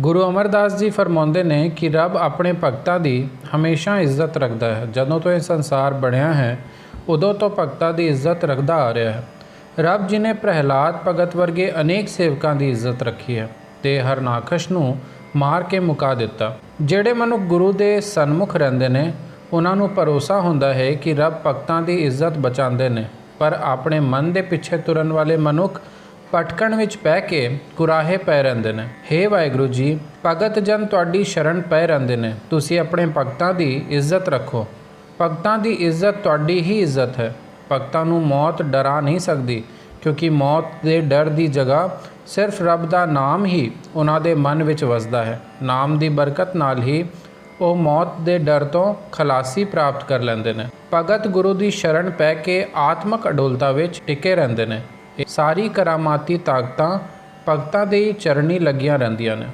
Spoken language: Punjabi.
ਗੁਰੂ ਅਮਰਦਾਸ ਜੀ ਫਰਮਾਉਂਦੇ ਨੇ ਕਿ ਰੱਬ ਆਪਣੇ ਭਗਤਾਂ ਦੀ ਹਮੇਸ਼ਾ ਇੱਜ਼ਤ ਰੱਖਦਾ ਹੈ। ਜਦੋਂ ਤੋਂ ਇਹ ਸੰਸਾਰ ਬਣਿਆ ਹੈ, ਉਦੋਂ ਤੋਂ ਭਗਤਾਂ ਦੀ ਇੱਜ਼ਤ ਰੱਖਦਾ ਆ ਰਿਹਾ ਹੈ। ਰੱਬ ਜੀ ਨੇ ਪ੍ਰਹਿਲਾਦ ਭਗਤ ਵਰਗੇ ਅਨੇਕ ਸੇਵਕਾਂ ਦੀ ਇੱਜ਼ਤ ਰੱਖੀ ਹੈ ਤੇ ਹਰਨਾਖਸ਼ ਨੂੰ ਮਾਰ ਕੇ ਮੁਕਾ ਦਿੱਤਾ। ਜਿਹੜੇ ਮਨੁੱਖ ਗੁਰੂ ਦੇ ਸਨਮੁਖ ਰਹਿੰਦੇ ਨੇ, ਉਹਨਾਂ ਨੂੰ ਭਰੋਸਾ ਹੁੰਦਾ ਹੈ ਕਿ ਰੱਬ ਭਗਤਾਂ ਦੀ ਇੱਜ਼ਤ ਬਚਾਉਂਦੇ ਨੇ। ਪਰ ਆਪਣੇ ਮਨ ਦੇ ਪਿੱਛੇ ਤੁਰਨ ਵਾਲੇ ਮਨੁੱਖ ਪਟਕਣ ਵਿੱਚ ਪੈ ਕੇ ਕੁਰਾਹੇ ਪੈ ਰਹਿੰਦੇ ਨੇ। ਹੇ ਵਾਹਿਗੁਰੂ ਜੀ, ਭਗਤ ਜਨ ਤੁਹਾਡੀ ਸ਼ਰਨ ਪੈ ਰਹਿੰਦੇ ਨੇ। ਤੁਸੀਂ ਆਪਣੇ ਭਗਤਾਂ ਦੀ ਇੱਜ਼ਤ ਰੱਖੋ। ਭਗਤਾਂ ਦੀ ਇੱਜ਼ਤ ਤੁਹਾਡੀ ਹੀ ਇੱਜ਼ਤ ਹੈ। ਭਗਤਾਂ ਨੂੰ ਮੌਤ ਡਰਾ ਨਹੀਂ ਸਕਦੀ, ਕਿਉਂਕਿ ਮੌਤ ਦੇ ਡਰ ਦੀ ਜਗ੍ਹਾ ਸਿਰਫ ਰੱਬ ਦਾ ਨਾਮ ਹੀ ਉਹਨਾਂ ਦੇ ਮਨ ਵਿੱਚ ਵਸਦਾ ਹੈ। ਨਾਮ ਦੀ ਬਰਕਤ ਨਾਲ ਹੀ ਉਹ ਮੌਤ ਦੇ ਡਰ ਤੋਂ ਖਲਾਸੀ ਪ੍ਰਾਪਤ ਕਰ ਲੈਂਦੇ ਨੇ। ਭਗਤ ਗੁਰੂ ਦੀ ਸ਼ਰਨ ਪੈ ਕੇ ਆਤਮਕ ਅਡੋਲਤਾ ਵਿੱਚ ਟਿਕੇ ਰਹਿੰਦੇ ਨੇ। ਇਹ ਸਾਰੀ ਕਰਾਮਾਤੀ ਤਾਕਤਾਂ ਭਗਤਾਂ ਦੇ ਹੀ ਚਰਨੀ ਲੱਗੀਆਂ ਰਹਿੰਦੀਆਂ ਨੇ।